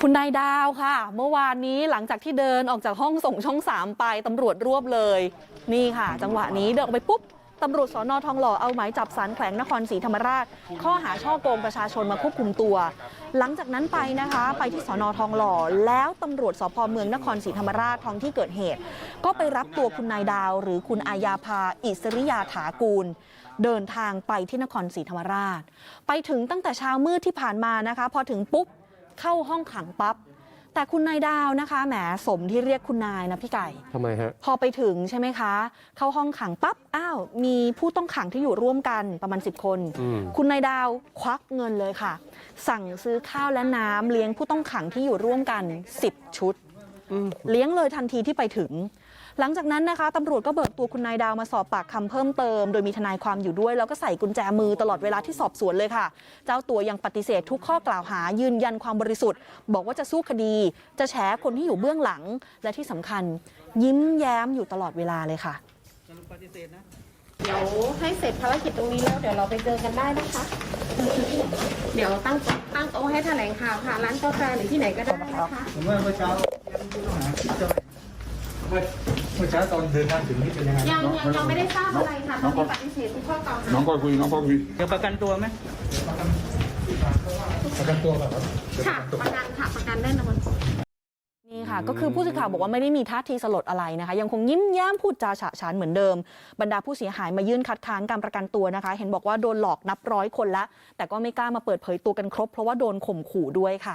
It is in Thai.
คุณนายดาวค่ะ เมื่อวานนี้หลังจากที่เดินออกจากห้องส่งช่องสามไปตำรวจรวบเลย นี่ค่ะ จังหวะนี้เดินออกไปปุ๊บตำรวจสอนอทองหล่อเอาหมายจับสารแขวงนครศรีธรรมราช ข้อหาช่อโกงประชาชนมาควบคุมตัว หลังจากนั้นไปนะคะ ไปที่สอนอทองหล่อ แล้วตำรวจสพเมืองนครศรีธรรมราชท้องที่เกิดเหตุ ก็ไปรับตัวคุณนายดาว หรือคุณอายาภาอิสริยาถากูล เดินทางไปที่นครศรีธรรมราช ไปถึงตั้งแต่เช้ามืดที่ผ่านมานะคะ พอถึงปุ๊บ เข้าห้องขังปั๊บ แต่คุณนายดาวนะคะแหมสมที่เรียกคุณนายนะพี่ไก่ ทำไมฮะ พอไปถึงใช่ไหมคะ เข้าห้องขังปั๊บอ้าว มีผู้ต้องขังที่อยู่ร่วมกันประมาณ 10 คน อืม คุณนายดาวควักเงินเลยค่ะ สั่งซื้อข้าวและน้ำเลี้ยงผู้ต้องขังที่อยู่ร่วมกัน 10 ชุด เลี้ยงเลยทันทีที่ไปถึง หลังจากนั้นนะคะตำรวจก็เบิกตัวคุณนายดาวมาสอบปากคำเพิ่มเติม โดยมีทนายความอยู่ด้วย แล้วก็ใส่กุญแจมือตลอดเวลาที่สอบสวนเลยค่ะ เจ้าตัวยังปฏิเสธทุกข้อกล่าวหายืนยันความบริสุทธิ์ บอกว่าจะสู้คดี จะแฉคนที่อยู่เบื้องหลัง และที่สำคัญ ยิ้มแย้มอยู่ตลอดเวลาเลยค่ะเดี๋ยวให้เสร็จภารกิจตรงนี้แล้วเดี๋ยวเราไปเจอกันได้นะคะ เดี๋ยวตั้งตั้งโต๊ะให้แถลงข่าวค่ะ ร้านกาแฟหรือที่ไหนก็ได้นะคะผมว่าเมื่อเช้ายังผู้ต้องหาคิดจะเมื่อ เมื่อเช้าตอนเดินทางถึงนี่เป็นยังไงยังยังยังไม่ได้ทราบอะไรค่ะตอนนี้ปฏิเสธทุกข้อกล่าวหาน้องก็คุยน้องก็คุยเดี๋ยวประกันตัวไหมประกันตัวแบบครับค่ะประกันค่ะประกันแน่นอนนี่ค่ะ ก็คือผู้สื่อข่าวบอกว่าไม่ได้มีท่าทีสลดอะไรนะคะ ยังคงยิ้มแย้มพูดจาฉะฉานเหมือนเดิม บรรดาผู้เสียหายมายื่นคัดค้านการประกันตัวนะคะ เห็นบอกว่าโดนหลอกนับร้อยคนแล้วแต่ก็ไม่กล้ามาเปิดเผยตัวกันครบ เพราะว่าโดนข่มขู่ด้วยค่ะ